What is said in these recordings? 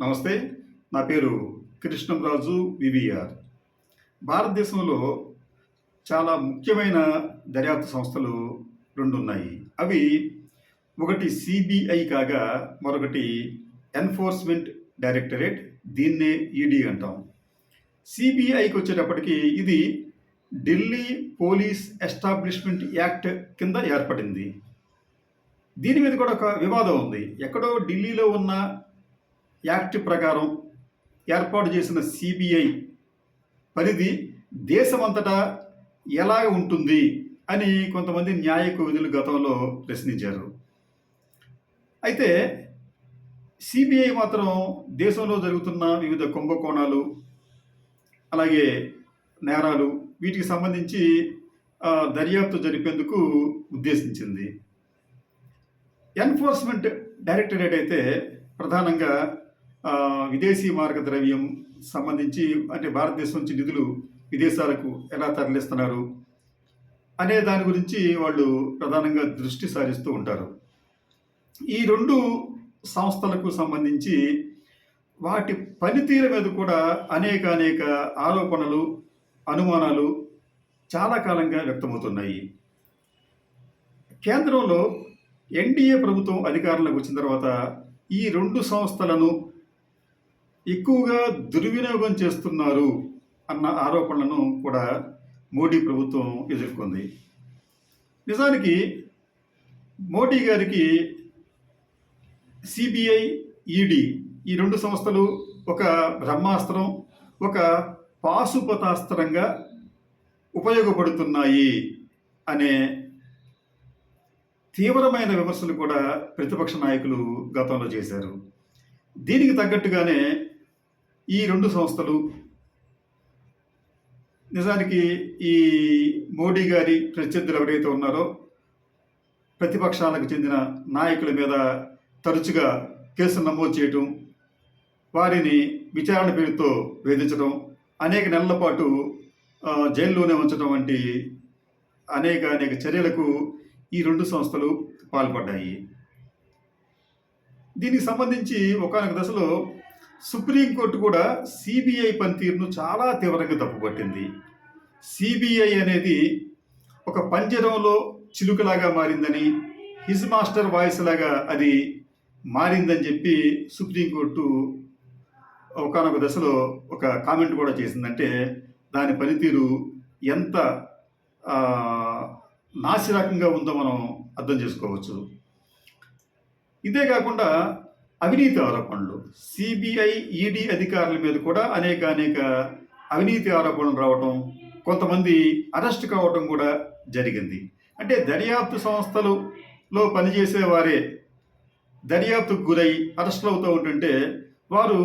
నమస్తే నా పేరు కృష్ణంరాజు వివిఆర్. భారతదేశంలో చాలా ముఖ్యమైన దర్యాప్తు సంస్థలు రెండు ఉన్నాయి అవి ఒకటి సిబిఐ కాగా మరొకటి ఎన్ఫోర్స్మెంట్ డైరెక్టరేట్ దీన్నే ఈడీ అంటాం. సిబిఐకి వచ్చేటప్పటికి ఇది ఢిల్లీ పోలీస్ ఎస్టాబ్లిష్మెంట్ యాక్ట్ కింద ఏర్పడింది. దీని మీద కూడా ఒక వివాదం ఉంది. ఎక్కడో ఢిల్లీలో ఉన్న యాక్ట్ ప్రకారం ఏర్పాటు చేసిన సిబిఐ పరిధి దేశమంతటా ఎలా ఉంటుంది అని కొంతమంది న్యాయ విధులు గతంలో ప్రశ్నించారు. అయితే సిబిఐ మాత్రం దేశంలో జరుగుతున్న వివిధ కుంభకోణాలు అలాగే నేరాలు వీటికి సంబంధించి దర్యాప్తు జరిపేందుకు ఉద్దేశించింది. ఎన్ఫోర్స్మెంట్ డైరెక్టరేట్ అయితే ప్రధానంగా విదేశీ మార్గ ద్రవ్యం సంబంధించి అంటే భారతదేశం నుంచి నిధులు విదేశాలకు ఎలా తరలిస్తున్నారు అనే దాని గురించి వాళ్ళు ప్రధానంగా దృష్టి సారిస్తూ ఉంటారు. ఈ రెండు సంస్థలకు సంబంధించి వాటి పనితీరు మీద కూడా అనేక అనేక ఆరోపణలు అనుమానాలు చాలా కాలంగా వ్యక్తమవుతున్నాయి. కేంద్రంలో ఎన్డీఏ ప్రభుత్వం అధికారంలోకి వచ్చిన తర్వాత ఈ రెండు సంస్థలను ఎక్కువగా దుర్వినియోగం చేస్తున్నారు అన్న ఆరోపణలను కూడా మోడీ ప్రభుత్వం ఎదుర్కొంది. నిజానికి మోడీ గారికి సిబిఐ ఈడీ ఈ రెండు సంస్థలు ఒక బ్రహ్మాస్త్రం ఒక పాశుపతాస్త్రంగా ఉపయోగపడుతున్నాయి అనే తీవ్రమైన విమర్శలు కూడా ప్రతిపక్ష నాయకులు గతంలో చేశారు. దీనికి తగ్గట్టుగానే ఈ రెండు సంస్థలు నిజానికి ఈ మోడీ గారి ప్రత్యర్థులు ఎవరైతే ఉన్నారో ప్రతిపక్షాలకు చెందిన నాయకుల మీద తరచుగా కేసులు నమోదు చేయటం వారిని విచారణ పేరుతో వేధించడం అనేక నెలల పాటు జైల్లోనే ఉంచడం వంటి అనేక అనేక చర్యలకు ఈ రెండు సంస్థలు పాల్పడ్డాయి. దీనికి సంబంధించి ఒకనొక దశలో సుప్రీంకోర్టు కూడా సిబిఐ పనితీరును చాలా తీవ్రంగా తప్పుపట్టింది. సిబిఐ అనేది ఒక పంజరంలో చిలుకలాగా మారిందని హిజ్ మాస్టర్ వాయిస్ లాగా అది మారిందని చెప్పి సుప్రీంకోర్టు ఒకనొక దశలో ఒక కామెంట్ కూడా చేసిందంటే దాని పనితీరు ఎంత నాసిరకంగా ఉందో మనం అర్థం చేసుకోవచ్చు. ఇదే కాకుండా అవినీతి ఆరోపణలు. సిబిఐ ఈడీ అధికారుల మీద కూడా అనేక అనేక అవినీతి ఆరోపణలు రావటం కొంతమంది అరెస్ట్ కావటం కూడా జరిగింది. అంటే దర్యాప్తు సంస్థలలో పనిచేసే వారే దర్యాప్తుకు గురై అరెస్టులు అవుతూ ఉంటుంటే వారు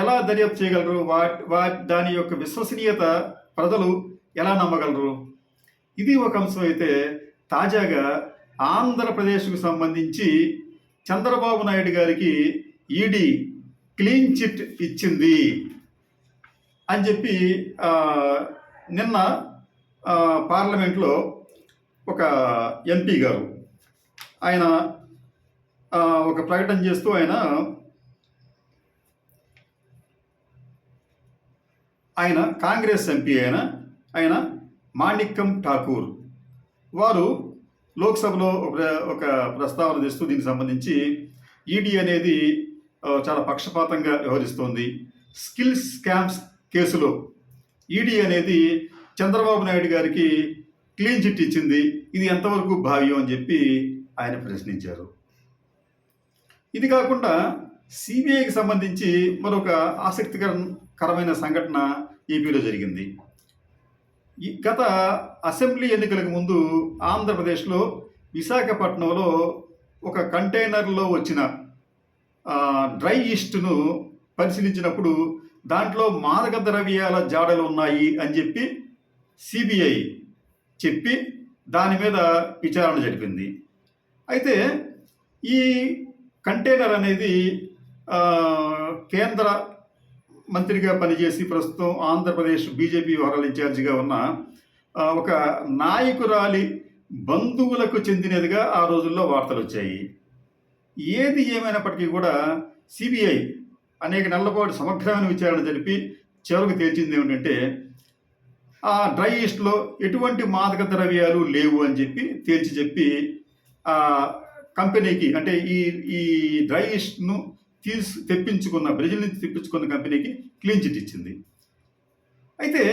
ఎలా దర్యాప్తు చేయగలరు? వా వా దాని యొక్క విశ్వసనీయత ప్రజలు ఎలా నమ్మగలరు? ఇది ఒక అంశం అయితే తాజాగా ఆంధ్రప్రదేశ్కు సంబంధించి చంద్రబాబు నాయుడు గారికి ఈడీ క్లీన్ చిట్ ఇచ్చింది అని చెప్పి నిన్న పార్లమెంట్లో ఒక ఎంపీ గారు ఆయన ఒక ప్రకటన చేస్తూ ఆయన ఆయన కాంగ్రెస్ ఎంపీ అయిన ఆయన మాణిక్కం ఠాకూర్. వారు లోక్సభలో ఒక ఒక ప్రస్తావన తెస్తూ దీనికి సంబంధించి ఈడీ అనేది చాలా పక్షపాతంగా వ్యవహరిస్తోంది. స్కిల్ స్కామ్స్ కేసులో ఈడీ అనేది చంద్రబాబు నాయుడు గారికి క్లీన్ చిట్ ఇచ్చింది. ఇది ఎంతవరకు భావ్యం అని చెప్పి ఆయన ప్రశ్నించారు. ఇది కాకుండా సిబిఐకి సంబంధించి మరొక ఆసక్తికరమైన సంఘటన ఏపీలో జరిగింది. ఈ గత అసెంబ్లీ ఎన్నికలకు ముందు ఆంధ్రప్రదేశ్లో విశాఖపట్నంలో ఒక కంటైనర్లో వచ్చిన డ్రై ఈస్ట్ను పరిశీలించినప్పుడు దాంట్లో మాదక ద్రవ్యాల జాడలు ఉన్నాయి అని చెప్పి సిబిఐ చెప్పి దాని మీద విచారణ జరిపింది. అయితే ఈ కంటైనర్ అనేది కేంద్ర మంత్రిగా పనిచేసి ప్రస్తుతం ఆంధ్రప్రదేశ్ బీజేపీ వ్యవహారాల ఇన్ఛార్జిగా ఉన్న ఒక నాయకురాలి బంధువులకు చెందినదిగా ఆ రోజుల్లో వార్తలు వచ్చాయి. ఏది ఏమైనప్పటికీ కూడా సిబిఐ అనేక నెలలపాటు సమగ్రమైన విచారణ జరిపి చివరికి తేల్చింది ఏమిటంటే ఆ డ్రై ఈస్ట్లో ఎటువంటి మాదక ద్రవ్యాలు లేవు అని చెప్పి తేల్చి చెప్పి ఆ కంపెనీకి అంటే ఈ ఈ డ్రై ఈస్ట్ను తీసు తెప్పించుకున్న బ్రెజిల్ నుంచి తెప్పించుకున్న కంపెనీకి క్లీన్ చిట్ ఇచ్చింది. అయితే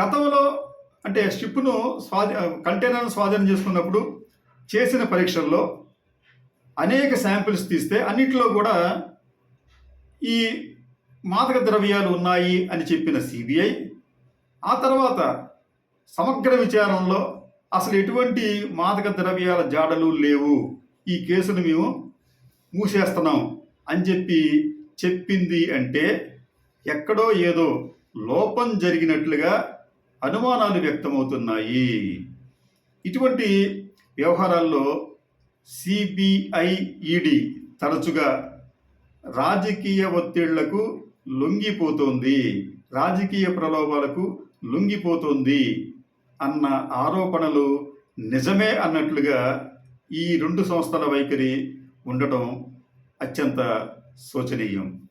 గతంలో అంటే షిప్ను స్వాధీ కంటైనర్ను స్వాధీనం చేసుకున్నప్పుడు చేసిన పరీక్షల్లో అనేక శాంపిల్స్ తీస్తే అన్నిటిలో కూడా ఈ మాదక ద్రవ్యాలు ఉన్నాయి అని చెప్పిన సిబిఐ ఆ తర్వాత సమగ్ర విచారణలో అసలు ఎటువంటి మాదక ద్రవ్యాల జాడలు లేవు. ఈ కేసును మేము మూసేస్తున్నాం. అని చెప్పి చెప్పింది అంటే ఎక్కడో ఏదో లోపం జరిగినట్లుగా అనుమానాలు వ్యక్తమవుతున్నాయి. ఇటువంటి వ్యవహారాల్లో సిబిఐఈడి తరచుగా రాజకీయ ఒత్తిళ్ళకు లొంగిపోతోంది. రాజకీయ ప్రలోభాలకు లొంగిపోతోంది అన్న ఆరోపణలు నిజమే అన్నట్లుగా ఈ రెండు సంస్థల వైఖరి ఉండటం అత్యంత శోచనీయం.